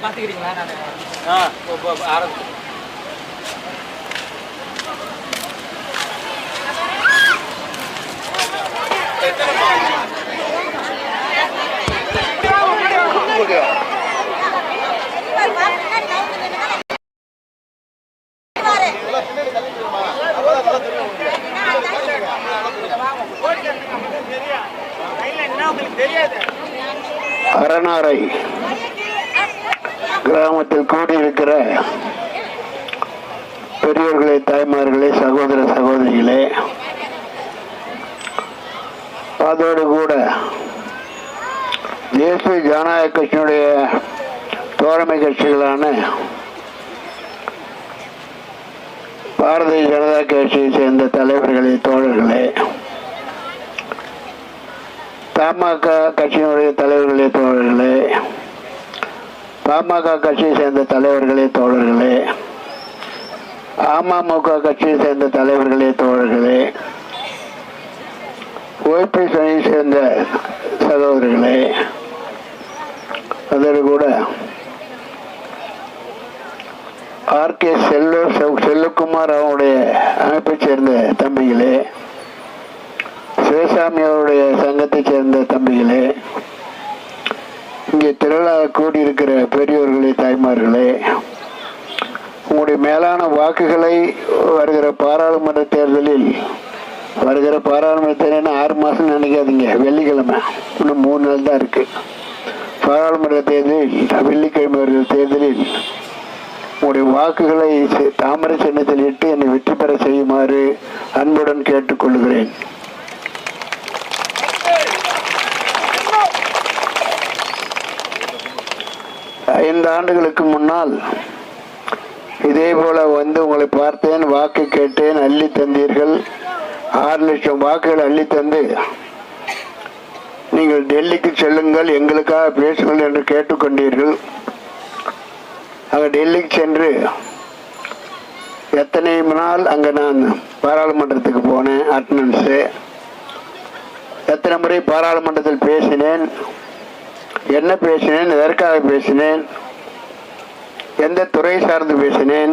நீங்க பாத்துக்கிறீங்களா? நான் ஆ இப்போ இப்போ ஆரம்பிச்சு அரணாரை. கிராமத்தில் கூடியிருக்கிற பெரியவர்களே தாய்மார்களே சகோதர சகோதரிகளே அதோடு கூட தேசிய ஜனநாயக கட்சியினுடைய தோழமை கட்சிகளான பாரதிய ஜனதா கட்சியை சேர்ந்த தலைவர்களே தோழர்களே தமாக கட்சியினுடைய தலைவர்களே தோழர்களே பாமக கட்சியை சேர்ந்த தலைவர்களே தோழர்களே. அமமுக கட்சியை சேர்ந்த தலைவர்களே தோழர்களே. ஓபிஎஸ் அணியை சேர்ந்த சகோதரர்களே அதோடு கூட ஆர்கே செல்வ செல்வகுமார் அவனுடைய அமைப்பைச் சேர்ந்த தம்பிகளே சிவசாமி அவருடைய சங்கத்தைச் சேர்ந்த தம்பிகளே இங்கே திரளாக கூடியிருக்கிற பெரியோர்களே தாய்மார்களே உங்களுடைய மேலான வாக்குகளை வருகிற பாராளுமன்ற தேர்தலில் வருகிற பாராளுமன்ற தேர்தல்னு ஆறு மாதம் நினைக்காதீங்க. வெள்ளிக்கிழமை. இன்னும் மூணு நாள் தான் இருக்குது பாராளுமன்ற தேர்தலில் வெள்ளிக்கிழமை வருகிற தேர்தலில் உங்களுடைய வாக்குகளை தாமரை சின்னத்தில் இட்டு என்னை வெற்றி பெற செய்யுமாறு அன்புடன் கேட்டுக்கொள்கிறேன். ஐந்து ஆண்டுகளுக்கு முன்னால் இதே போல வந்து உங்களை பார்த்தேன் வாக்கு கேட்டேன் அள்ளி தந்தீர்கள். ஆறு லட்சம் வாக்குகள் அள்ளி தந்து நீங்கள் டெல்லிக்கு செல்லுங்கள் எங்களுக்காக பேசுங்கள் என்று கேட்டுக்கொண்டீர்கள். அங்கே டெல்லிக்கு சென்று எத்தனை நாள் அங்கே நான் பாராளுமன்றத்துக்கு போனேன் அட்டண்டன்ஸு எத்தனை முறை பாராளுமன்றத்தில் பேசினேன் என்ன பேசினேன் எதற்காக பேசினேன் எந்த துறை சார்ந்து பேசினேன்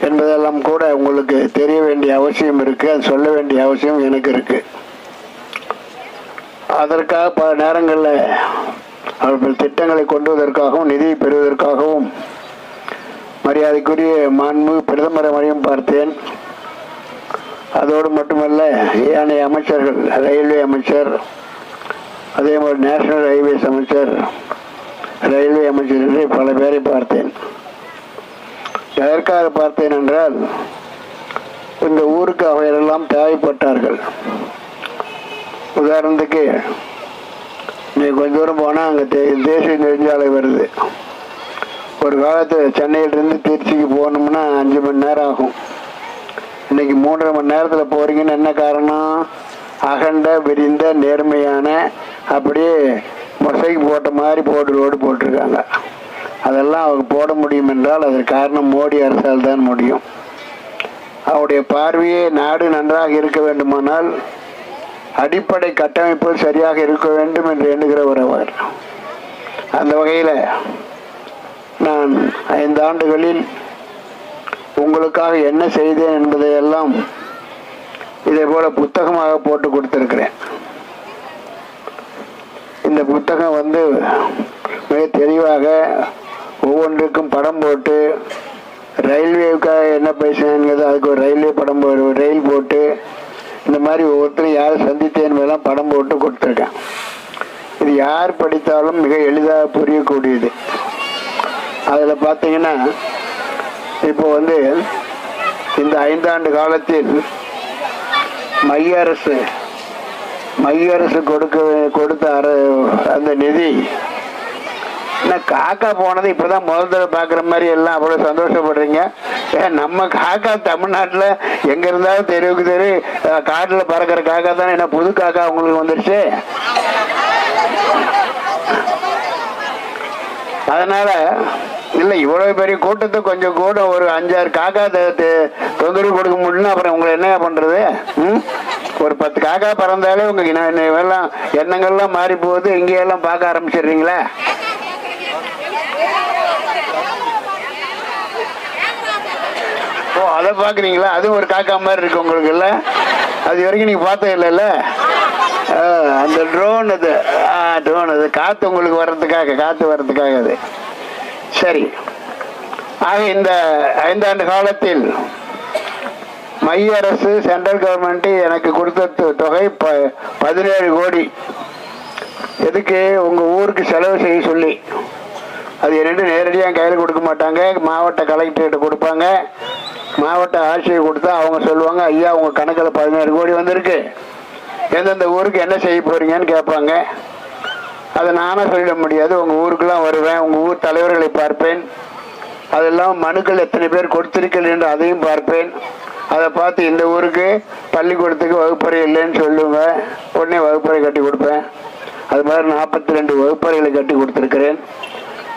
என்பதெல்லாம் கூட உங்களுக்கு தெரிய வேண்டிய அவசியம் இருக்குது அது சொல்ல வேண்டிய அவசியம் எனக்கு இருக்குது அதற்காக பல நேரங்களில் அவர்கள் திட்டங்களை கொண்டுவதற்காகவும் நிதியை பெறுவதற்காகவும் மரியாதைக்குரிய மாண்பு பிரதமரை வரையும் பார்த்தேன். அதோடு மட்டுமல்ல ஏனைய அமைச்சர்கள் ரயில்வே அமைச்சர் அதே மாதிரி நேஷனல் ரயில்வேஸ் அமைச்சர் ரயில்வே அமைச்சர் என்று பல பேரை பார்த்தேன். எதற்காக பார்த்தேன் என்றால் இந்த ஊருக்கு அவையெல்லாம் தேவைப்பட்டார்கள். உதாரணத்துக்கு நீ கொஞ்ச தூரம் போனால் அங்கே தே தேசிய நெடுஞ்சாலை வருது. ஒரு காலத்தில் சென்னையிலிருந்து திருச்சிக்கு போகணும்னா அஞ்சு மணி நேரம் ஆகும். இன்றைக்கி மூன்றரை மணி நேரத்தில் போகிறீங்கன்னு என்ன காரணம்? அகண்ட விரிந்த நேர்மையான அப்படியே மொசைக்கு போட்ட மாதிரி போட்டு ரோடு போட்டிருக்காங்க. அதெல்லாம் அவங்க போட முடியும் என்றால் அதற்கு காரணம் மோடி அரசால் தான் முடியும். அவருடைய பார்வையே நாடு நன்றாக இருக்க வேண்டுமானால் அடிப்படை கட்டமைப்பு சரியாக இருக்க வேண்டும் என்று எண்ணுகிறவர் அவர். அந்த வகையில் நான் ஐந்து ஆண்டுகளில் உங்களுக்காக என்ன செய்தேன் என்பதையெல்லாம் இதே போல புத்தகமாக போட்டு கொடுத்துருக்கிறேன். இந்த புத்தகம் வந்து மிக தெளிவாக ஒவ்வொன்றுக்கும் படம் போட்டு ரயில்வேவுக்காக என்ன பேசினேங்கிறது அதுக்கு ஒரு ரயில்வே படம் ஒரு ரயில் போட்டு இந்த மாதிரி ஒவ்வொருத்தரும் யாரை சந்தித்தேன் எல்லாம் படம் போட்டு கொடுத்துருக்கேன். இது யார் படித்தாலும் மிக எளிதாக புரியக்கூடியது. அதில் பார்த்தீங்கன்னா இப்போ வந்து இந்த ஐந்தாண்டு காலத்தில் மைய அரசு மைய அரசு கொடுக்க கொடுத்த அர அந்த நிதி. நான் காக்கா போனது இப்போதான் முதல் தடவை பார்க்குற மாதிரி எல்லாம் அவ்வளோ சந்தோஷப்படுறீங்க. ஏன் நம்ம காக்கா தமிழ்நாட்டில் எங்கே இருந்தாலும் தெருவுக்கு தெரு காட்டில் பறக்கிற காக்கா தானே. என்ன புது காக்கா உங்களுக்கு வந்துருச்சு? அதனால இல்லை இவ்வளவு பெரிய கூட்டத்தை கொஞ்சம் கூட ஒரு அஞ்சாறு காக்கா த- தொந்தரவு கொடுக்க முடியலன்னா அப்புறம் உங்களை என்ன பண்றது? ம்? ஒரு பத்து காக்கா பறந்தாலே உங்க எல்லாம் எண்ணங்கள்லாம் மாறி போகுது. இங்கேயெல்லாம் பார்க்க ஆரம்பிச்சிடுறீங்களா? ஓ அதை பார்க்குறீங்களா? அதுவும் ஒரு காக்கா மாதிரி இருக்கு உங்களுக்கு இல்லை அது வரைக்கும் நீங்கள் பார்த்தது இல்லைல்ல? அந்த ட்ரோன் அது. ட்ரோன் அது. காற்று உங்களுக்கு வர்றதுக்காக காற்று வர்றதுக்காக அது. சரி. ஆக இந்த ஐந்தாண்டு காலத்தில் மைய அரசு சென்ட்ரல் கவர்மெண்ட் எனக்கு கொடுத்த தொகை ப பதினேழு கோடி. எதுக்கு? உங்கள் ஊருக்கு செலவு செய்ய சொல்லி. அது என்னட்டு நேரடியாக கையில் கொடுக்க மாட்டாங்க. மாவட்ட கலெக்டர்கிட்ட கொடுப்பாங்க. மாவட்ட ஆட்சியர் கொடுத்தா அவங்க சொல்லுவாங்க ஐயா உங்கள் கணக்கில் பதினேழு கோடி வந்திருக்கு. எந்தெந்த ஊருக்கு என்ன செய்ய போகிறீங்கன்னு கேட்பாங்க. அதை நானும் சொல்லிட முடியாது. உங்கள் ஊருக்கெல்லாம் வருவேன். உங்கள் ஊர் தலைவர்களை பார்ப்பேன். அதெல்லாம் மனுக்கள் எத்தனை பேர் கொடுத்திருக்கீர்கள் என்று அதையும் பார்ப்பேன். அதை பார்த்து இந்த ஊருக்கு பள்ளிக்கூடத்துக்கு வகுப்பறை இல்லைன்னு சொல்லுவேன் உடனே வகுப்பறை கட்டி கொடுப்பேன். அது மாதிரி நாற்பத்தி ரெண்டு வகுப்பறைகளை கட்டி கொடுத்துருக்கிறேன்.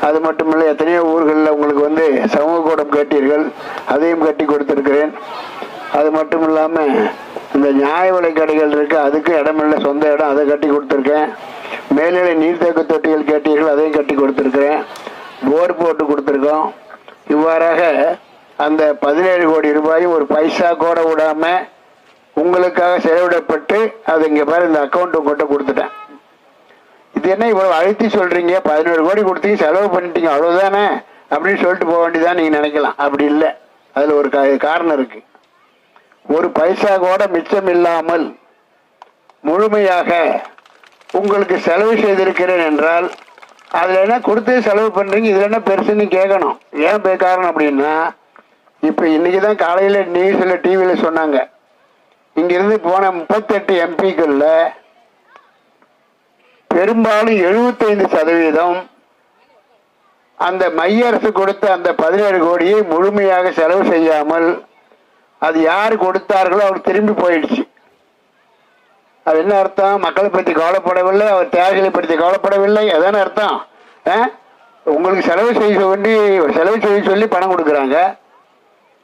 அது மட்டும் இல்லை எத்தனையோ ஊர்களில் உங்களுக்கு வந்து சமூக கூடம் கேட்டீர்கள். அதையும் கட்டி கொடுத்துருக்கிறேன். அது மட்டும் இல்லாமல் இந்த நியாய விலை கடைகள் இருக்குது அதுக்கு இடமில்லை சொந்த இடம். அதை கட்டி கொடுத்துருக்கேன். மேல்நிலை நீர்த்தேக்க தொட்டிகள் கேட்டீர்கள் அதையும் கட்டி கொடுத்துருக்கிறேன். போர் போட்டு கொடுத்துருக்கோம். இவ்வாறாக அந்த பதினேழு கோடி ரூபாயும் ஒரு பைசா கூட விடாம உங்களுக்காக செலவிடப்பட்டு அது இங்கே பாரு இந்த அக்கௌண்ட் உங்கள்கிட்ட கொடுத்துட்டேன். இது என்ன இவ்வளோ அழுத்தி சொல்றீங்க? பதினேழு கோடி கொடுத்தீங்க செலவு பண்ணிட்டீங்க அவ்வளோதானே அப்படின்னு சொல்லிட்டு போக வேண்டியதான் நீங்க நினைக்கலாம். அப்படி இல்லை. அதுல ஒரு காரணம் இருக்கு. ஒரு பைசா கூட மிச்சம் இல்லாமல் முழுமையாக உங்களுக்கு செலவு செய்திருக்கிறேன் என்றால் அதில் என்ன கொடுத்து செலவு பண்ணுறீங்க இதில் என்ன பெருசுன்னு கேட்கணும். ஏன் பே- காரணம் அப்படின்னா இப்போ இன்னைக்கு தான் காலையில் நியூஸில் டிவியில் சொன்னாங்க. இங்கிருந்து போன முப்பத்தெட்டு எம்பிக்களில் பெரும்பாலும் எழுபத்தைந்து சதவீதம் அந்த மைய அரசு கொடுத்த அந்த பதினேழு கோடியை முழுமையாக செலவு செய்யாமல் அது யார் கொடுத்தார்களோ அவர் திரும்பி போயிடுச்சு. அது என்ன அர்த்தம்? மக்களை பற்றி கவலைப்படவில்லை அவர் தேவைகளை பற்றி கவலைப்படவில்லை அதான அர்த்தம்? ஆ? உங்களுக்கு செலவு செய்ய வேண்டி செலவு செய்ய சொல்லி பணம் கொடுக்குறாங்க.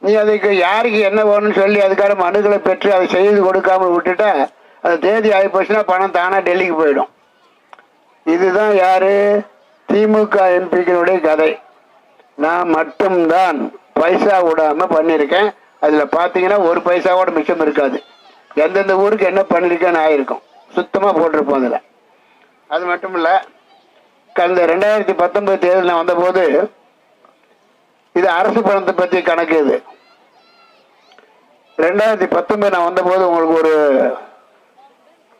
நீ அதுக்கு யாருக்கு என்ன வேணும்னு சொல்லி அதுக்கான மனுக்களை பெற்று அதை செய்து கொடுக்காம விட்டுட்டா அந்த தேதி ஆகி போச்சுன்னா பணம் தானாக டெல்லிக்கு போயிடும். இதுதான் யாரு? திமுக எம்பிக்களுடைய கதை. நான் மட்டும்தான் பைசா விடாம பண்ணியிருக்கேன். அதில் பார்த்தீங்கன்னா ஒரு பைசா கூட மிச்சம் இருக்காது. எந்தெந்த ஊருக்கு என்ன பண்ணிருக்கேன்னு ஆயிருக்கும். சுத்தமாக போட்டிருப்போம் அதில். அது மட்டும் இல்லை கடந்த ரெண்டாயிரத்தி பத்தொன்பது தேர்தலில் நான் வந்தபோது இது அரசு பணத்தை பற்றி கணக்கு இது. ரெண்டாயிரத்தி பத்தொன்பது நான் வந்தபோது உங்களுக்கு ஒரு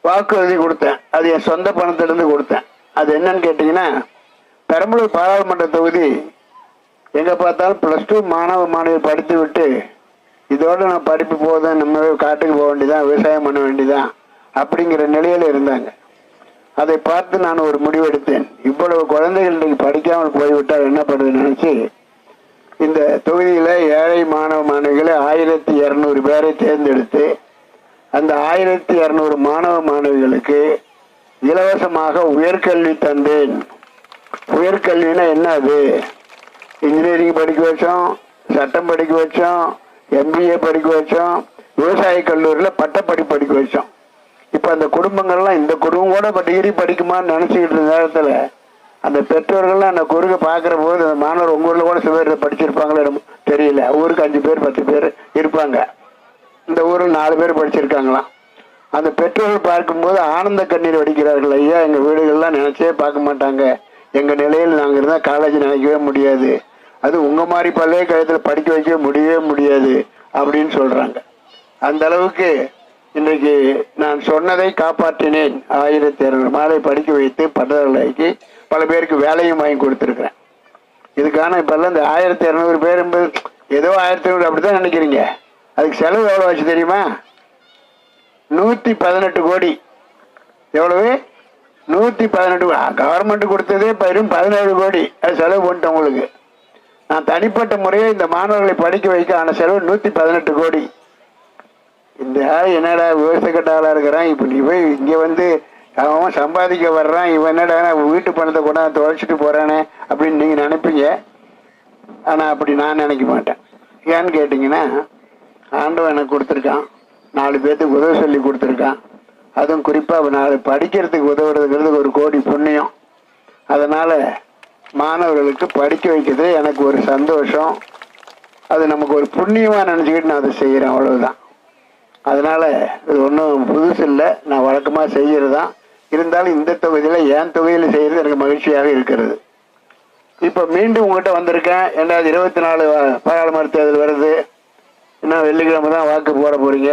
வாக்குறுதி கொடுத்தேன். அது என் சொந்த பணத்திலிருந்து கொடுத்தேன். அது என்னன்னு கேட்டிங்கன்னா பெரம்பலூர் பாராளுமன்ற தொகுதி எங்கே பார்த்தாலும் ப்ளஸ் டூ மாணவ மாணவி படித்து விட்டு இதோட நான் படிப்பு போதும் நம்ம காட்டுக்கு போக வேண்டியதான் விவசாயம் பண்ண வேண்டியதான் அப்படிங்கிற நிலையில் இருந்தாங்க. அதை பார்த்து நான் ஒரு முடிவெடுத்தேன். இவ்வளவு குழந்தைகள் இன்னைக்கு படிக்காமல் போய்விட்டால் என்ன பண்ணுறது நினச்சி இந்த தொகுதியில் ஏழை மாணவ மாணவிகளை ஆயிரத்தி இரநூறு பேரை தேர்ந்தெடுத்து அந்த ஆயிரத்தி இரநூறு மாணவ மாணவிகளுக்கு இலவசமாக உயர்கல்வி தந்தேன். உயர்கல்வினா என்ன அது? இன்ஜினியரிங் படிக்க வச்சோம் சட்டம் படிக்க வச்சோம் எம்பிஏ படிக்க வச்சோம் விவசாய கல்லூரியில் பட்டப்படிப்பு படிக்க வச்சோம். இப்போ அந்த குடும்பங்கள்லாம் இந்த குடும்பம் கூட இப்போ டிகிரி படிக்குமான்னு நினச்சிக்கிட்டு இருந்த நேரத்தில் அந்த பெற்றோர்கள்லாம் அந்த குறுக்க பார்க்குற போது அந்த மாணவர் உங்கள் ஊரில் கூட சில பேர் படிச்சிருப்பாங்களோ என்னமோ தெரியல. ஊருக்கு அஞ்சு பேர் பத்து பேர் இருப்பாங்க. இந்த ஊரில் நாலு பேர் படிச்சிருக்காங்களாம். அந்த பெற்றோர்கள் பார்க்கும்போது ஆனந்த கண்ணீர் வடிக்கிறார்கள். ஐயா எங்கள் வீடுகள்லாம் நினச்சே பார்க்க மாட்டாங்க. எங்கள் நிலையில் நாங்கள் இருந்தால் காலேஜ் நினைக்கவே முடியாது. அது உங்கள் மாதிரி பல்கலைக்கழகத்தில் படிக்க வைக்கவே முடியவே முடியாது அப்படின்னு சொல்கிறாங்க அந்த அளவுக்கு இன்றைக்கு நான் சொன்னதை காப்பாற்றினேன். ஆயிரத்தி இரநூறு மாலை படிக்க வைத்து பட்டதாரிக்கு பல பேருக்கு வேலையும் வாங்கி கொடுத்துருக்குறேன். இதுக்கான இப்போல்லாம் இந்த ஆயிரத்தி இரநூறு பேர் ஏதோ ஆயிரத்தி ஐநூறு அப்படிதான் நினைக்கிறீங்க. அதுக்கு செலவு எவ்வளோ ஆச்சு தெரியுமா? நூற்றி பதினெட்டு கோடி. எவ்வளவு? நூற்றி பதினெட்டு கவர்மெண்ட் கொடுத்ததே பெரும் பதினேழு கோடி. அது செலவு பண்ணிட்டேன் உங்களுக்கு. நான் தனிப்பட்ட முறையில் இந்த மாணவர்களை படிக்க வைக்க ஆன செலவு நூற்றி பதினெட்டு கோடி. இந்த என்னடா விவசாய கட்டாளாக இருக்கிறான்? இப்போ நீ போய் இங்கே வந்து அவன் சம்பாதிக்க வர்றான் இவன் என்னடா வீட்டு பணத்தை கூட தொலைச்சிட்டு போகிறானே அப்படின்னு நீங்கள் நினைப்பீங்க. ஆனால் அப்படி நான் நினைக்க மாட்டேன். ஏன்னு கேட்டிங்கன்னா ஆண்டவன் எனக்கு கொடுத்துருக்கான். நாலு பேர்த்துக்கு உதவி சொல்லி கொடுத்துருக்கான். அதுவும் குறிப்பாக நாலு படிக்கிறதுக்கு உதவுறதுங்கிறது ஒரு கோடி புண்ணியம். அதனால் மாணவர்களுக்கு படிக்க வைக்கிறது எனக்கு ஒரு சந்தோஷம். அது நமக்கு ஒரு புண்ணியமாக நினச்சிக்கிட்டு நான் அதை செய்கிறேன் அவ்வளவுதான். அதனால் இது ஒன்றும் புதுசு இல்லை நான் வழக்கமாக செய்கிறது தான் இருந்தாலும் இந்த தொகுதியில் என் தொகுதியில் செய்கிறது எனக்கு மகிழ்ச்சியாக இருக்கிறது. இப்போ மீண்டும் உங்கள்கிட்ட வந்திருக்கேன். ரெண்டாவது இருபத்தி நாலு பாராளுமன்ற தேர்தல் வருது. இன்னும் வெள்ளிக்கிழமை தான் வாக்கு போட போகிறீங்க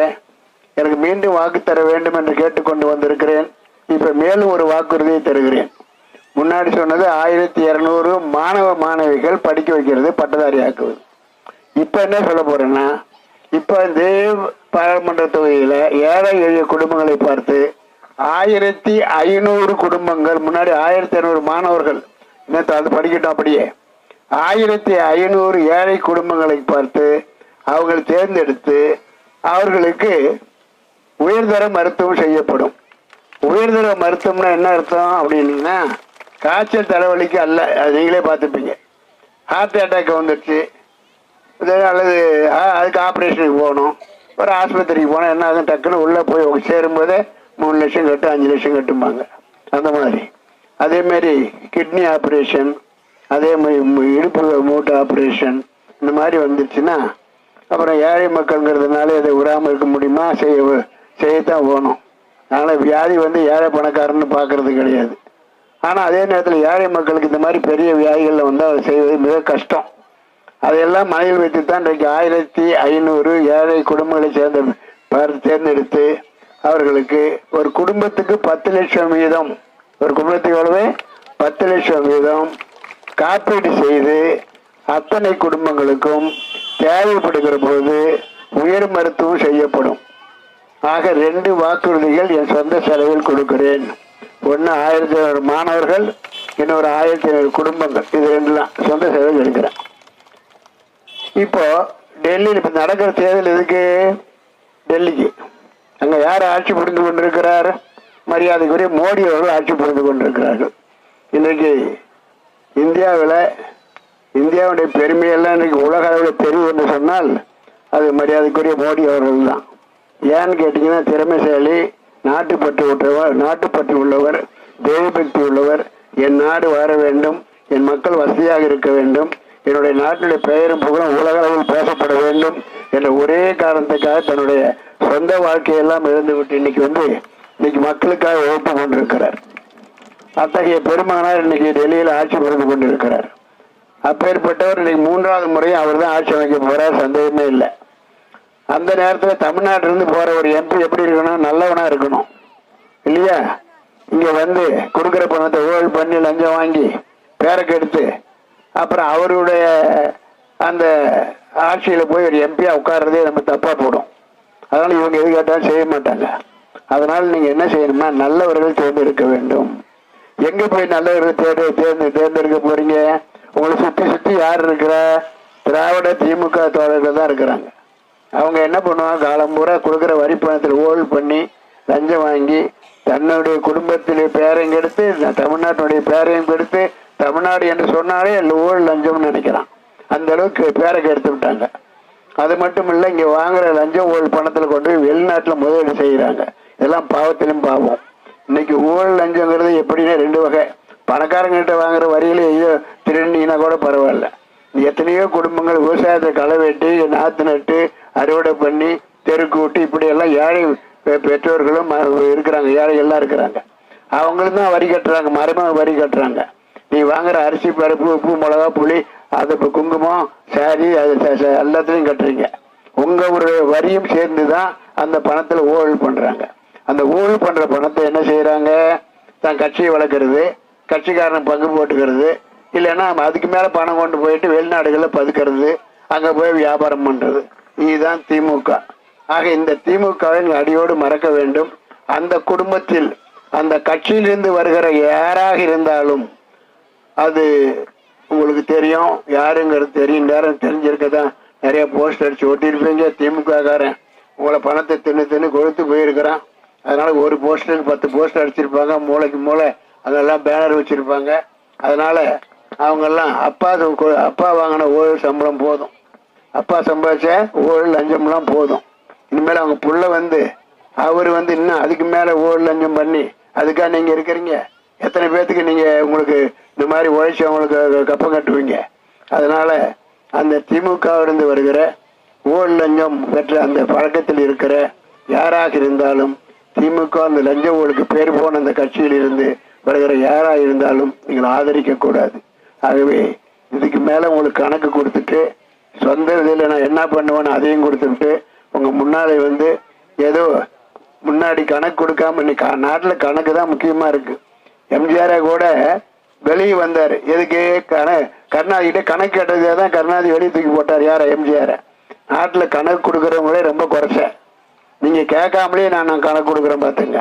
எனக்கு மீண்டும் வாக்கு தர வேண்டும் என்று கேட்டுக்கொண்டு வந்திருக்கிறேன். இப்போ மேலும் ஒரு வாக்குறுதியை தருகிறேன். முன்னாடி சொன்னது ஆயிரத்தி இரநூறு மாணவ மாணவிகள் படிக்க வைக்கிறது பட்டதாரி ஆக்குவது. இப்போ என்ன சொல்ல போகிறேன்னா இப்போ இந்த பாராளுமன்ற தொகுதியில் ஏழை எளிய குடும்பங்களை பார்த்து ஆயிரத்தி ஐநூறு குடும்பங்கள் முன்னாடி ஆயிரத்தி ஐநூறு மாணவர்கள். நேற்று அது படிக்கட்டும் அப்படியே. ஆயிரத்தி ஐநூறு ஏழை குடும்பங்களை பார்த்து அவங்களை தேர்ந்தெடுத்து அவர்களுக்கு உயர்தர மருத்துவம் செய்யப்படும். உயர்தர மருத்துவம்னா என்ன அர்த்தம் அப்படின்னா காய்ச்சல் தலைவலிக்கு அல்ல. அது நீங்களே பார்த்துப்பீங்க. ஹார்ட் அட்டாக் வந்துடுச்சு அல்லது அதுக்கு ஆப்ரேஷனுக்கு போகணும். ஒரு ஆஸ்பத்திரிக்கு போனால் என்ன ஆகும்? டக்குன்னு உள்ளே போய் சேரும்போதே மூணு லட்சம் கட்டு அஞ்சு லட்சம் கட்டும்பாங்க. அந்த மாதிரி. அதேமாரி கிட்னி ஆப்ரேஷன் அதே மாதிரி இடுப்பு மூட்டு ஆப்ரேஷன் இந்த மாதிரி வந்துருச்சுன்னா அப்புறம் ஏழை மக்கள்ங்கிறதுனால இதை விடாமல் இருக்க முடியுமா? செய்ய செய்யத்தான் போகணும் அதனால் வியாதி வந்து ஏழை பணக்காரன்னு பார்க்கறது கிடையாது. ஆனால் அதே நேரத்தில் ஏழை மக்களுக்கு இந்த மாதிரி பெரிய வியாதிகளில் வந்து அதை செய்வது மிக கஷ்டம். அதையெல்லாம் மனதில் வைத்து தான் இன்றைக்கு ஆயிரத்தி ஐநூறு ஏழை குடும்பங்களை சேர்ந்த பார்த்து தேர்ந்தெடுத்து அவர்களுக்கு ஒரு குடும்பத்துக்கு பத்து லட்சம் வீதம் ஒரு குடும்பத்துக்கு எவ்வளவு? பத்து லட்சம் வீதம் காப்பீடு செய்து அத்தனை குடும்பங்களுக்கும் தேவைப்படுகிற போது உயர் மருத்துவம் செய்யப்படும். ஆக ரெண்டு வாக்குறுதிகள் என் சொந்த செலவில் கொடுக்கிறேன். ஒன்று ஆயிரத்தி ஐநூறு மாணவர்கள் இன்னொரு ஆயிரத்தி ஐநூறு குடும்பங்கள். இது ரெண்டுலாம் சொந்த செலவில் எடுக்கிறேன். இப்போ டெல்லியில் இப்போ நடக்கிற தேர்தல் எதுக்கு? டெல்லிக்கு. அங்கே யார் ஆட்சி புரிந்து கொண்டிருக்கிறார்? மரியாதைக்குரிய மோடி அவர்கள் ஆட்சி புரிந்து கொண்டிருக்கிறார்கள். இன்றைக்கு இந்தியாவில் இந்தியாவுடைய பெருமையெல்லாம் இன்றைக்கு உலக அளவில் தெரியும் என்று சொன்னால் அது மரியாதைக்குரிய மோடி அவர்கள் தான் ஏன்னு கேட்டிங்கன்னா திறமைசாலி நாட்டுப்பற்று உற்றவர் நாட்டுப்பற்று உள்ளவர் தேவபக்தி உள்ளவர் என் நாடு வாழ வேண்டும் என் மக்கள் வசதியாக இருக்க வேண்டும் என்னுடைய நாட்டினுடைய பெயரும் புகழும் உலக அளவில் பேசப்பட வேண்டும் என்ற ஒரே காரணத்துக்காக தன்னுடைய சொந்த வாழ்க்கையெல்லாம் இழந்து விட்டு இன்னைக்கு வந்து இன்னைக்கு மக்களுக்காக ஓட்டு கொண்டிருக்கிறார். அத்தகைய பெருமானார் இன்னைக்கு டெல்லியில் ஆட்சி புரிந்து கொண்டிருக்கிறார். அப்பேற்பட்டவர் இன்னைக்கு மூன்றாவது முறையும் அவர் தான் ஆட்சி அமைக்க போகிறார் சந்தேகமே இல்லை. அந்த நேரத்தில் தமிழ்நாட்டிலிருந்து போகிற ஒரு எம்பி எப்படி இருக்கணும்? நல்லவனாக இருக்கணும். இல்லையா? இங்கே வந்து கொடுக்குற பணத்தை ஊழல் பண்ணி லஞ்சம் வாங்கி பேரக்கெடுத்து அப்புறம் அவருடைய அந்த ஆட்சியில் போய் ஒரு எம்பியாக உட்கார்றதே நம்ம தப்பாக போடும். அதனால் இவங்க எது கேட்டாலும் செய்ய மாட்டாங்க. அதனால் நீங்கள் என்ன செய்யணுமா நல்லவர்கள் தேர்ந்தெடுக்க வேண்டும். எங்கே போய் நல்லவர்கள் தேர்ந்து தேர்ந்து தேர்ந்தெடுக்க போகிறீங்க உங்களை சுற்றி சுற்றி யார் இருக்கிறா? திராவிட திமுக தோழர்கள் தான் இருக்கிறாங்க. அவங்க என்ன பண்ணுவாங்க? காலம் பூரா கொடுக்குற வரி பணத்தில் ஓல் பண்ணி லஞ்சம் வாங்கி தன்னுடைய குடும்பத்திலே பேரையும் கெடுத்து தமிழ்நாட்டினுடைய பேரையும் கெடுத்து தமிழ்நாடு என்று சொன்னாலே அதுல ஊழல் லஞ்சம்னு நினைக்கிறான். அந்த அளவுக்கு பேரை கெடுத்து விட்டாங்க. அது மட்டும் இல்லை இங்கே வாங்குற லஞ்சம் ஊழல் பணத்தில் கொண்டு வெளிநாட்டில் முதலீடு செய்கிறாங்க இதெல்லாம் பாவத்திலும் பாவம். இன்னைக்கு ஊழல் லஞ்சங்கிறது எப்படின்னா ரெண்டு வகை. பணக்காரங்கிட்ட வாங்குற வரியில ஐயோ திருநீனா கூட பரவாயில்ல. எத்தனையோ குடும்பங்கள் விவசாயத்தை களை வெட்டி நாற்று நட்டு அறுவடை பண்ணி தெருக்கூட்டி இப்படி எல்லாம் ஏழை பெ- பெற்றோர்களும் ம- இருக்கிறாங்க. ஏழைகள்லாம் இருக்கிறாங்க. அவங்களும் தான் வரி கட்டுறாங்க. மறைமுக வரி கட்டுறாங்க. நீ வாங்குற அரிசி பருப்பு உப்பு மிளகா புளி அது இப்போ குங்குமம் சாரி அது ச- எல்லாத்துலேயும் கட்டுறீங்க. உங்கள் ஒரு வரியும் சேர்ந்து தான் அந்த பணத்தில் ஊழல் பண்ணுறாங்க அந்த ஊழல் பண்ணுற பணத்தை என்ன செய்கிறாங்க தான் கட்சியை வளர்க்குறது கட்சிக்காரன் பங்கு போட்டுக்கிறது இல்லைன்னா அதுக்கு மேலே பணம் கொண்டு போயிட்டு வெளிநாடுகளில் பதுக்கிறது அங்கே போய் வியாபாரம் பண்ணுறது இதுதான் திமுக. ஆக இந்த திமுகவை அடியோடு மறக்க வேண்டும். அந்த குடும்பத்தில் அந்த கட்சியிலிருந்து வருகிற யாராக இருந்தாலும் அது உங்களுக்கு தெரியும் யாருங்கிறது தெரியும் நேரம் தெரிஞ்சிருக்க தான் நிறைய போஸ்ட் அடிச்சு ஒட்டியிருப்பீங்க திமுக காரன் உங்களை பணத்தை தின்னு தின்னு கொழுத்து போயிருக்கிறான். அதனால ஒரு போஸ்டருக்கு பத்து போஸ்டர் அடிச்சிருப்பாங்க மூளைக்கு மூளை அதெல்லாம் பேனர் வச்சிருப்பாங்க. அதனால அவங்கெல்லாம் அப்பா அப்பா வாங்கின ஊழல் சம்பளம் போதும். அப்பா சம்பாதிச்ச ஓழு லஞ்சம்லாம் போதும். இனிமேல் அவங்க புள்ள வந்து அவர் வந்து இன்னும் அதுக்கு மேலே ஓழு லஞ்சம் பண்ணி அதுக்காக நீங்கள் இருக்கிறீங்க. எத்தனை பேர்த்துக்கு நீங்கள் உங்களுக்கு இந்த மாதிரி உழைச்சி அவங்களுக்கு கப்பம் கட்டுவீங்க? அதனால் அந்த திமுகவிலிருந்து வருகிற ஊழல் லஞ்சம் பெற்ற அந்த பழக்கத்தில் இருக்கிற யாராக இருந்தாலும் திமுக அந்த லஞ்ச ஊழலுக்கு பேர் போன அந்த கட்சியில் இருந்து வருகிற யாராக இருந்தாலும் நீங்கள் ஆதரிக்கக்கூடாது ஆகவே இதுக்கு மேலே உங்களுக்கு கணக்கு கொடுத்துட்டு சொந்த இதில் நான் என்ன பண்ணுவேன்னு அதையும் கொடுத்துட்டு உங்கள் முன்னாலே வந்து ஏதோ முன்னாடி கணக்கு கொடுக்காம இன்னைக்கு நாட்டில் கணக்கு தான் முக்கியமாக இருக்குது எம்ஜிஆரை கூட வெளியே வந்தார். எதுக்கு கண கருணாதிகிட்ட கணக்கு கேட்டதே தான் கருணாநிதி வெளியே தூக்கி போட்டார். யார? எம்ஜிஆரை. நாட்டில் கணக்கு கொடுக்குறவங்களே ரொம்ப குறைச்ச. நீங்கள் கேட்காமலே நான் நான் கணக்கு கொடுக்குறேன் பார்த்துங்க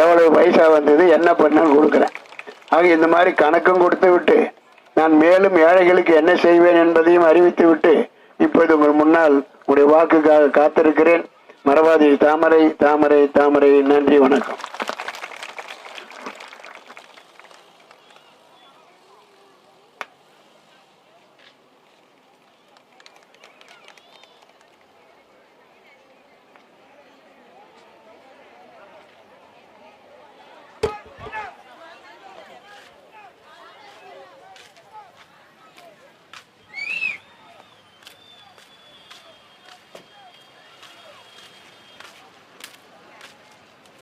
எவ்வளவு பைசா வந்தது என்ன பண்ணேன்னு கொடுக்குறேன். ஆக இந்த மாதிரி கணக்கும் கொடுத்து விட்டு நான் மேலும் ஏழைகளுக்கு என்ன செய்வேன் என்பதையும் அறிவித்து விட்டு இப்போது உங்கள் முன்னால் உங்களுடைய வாக்குக்காக காத்திருக்கிறேன். மரவாதி தாமரை தாமரை தாமரை. நன்றி வணக்கம்.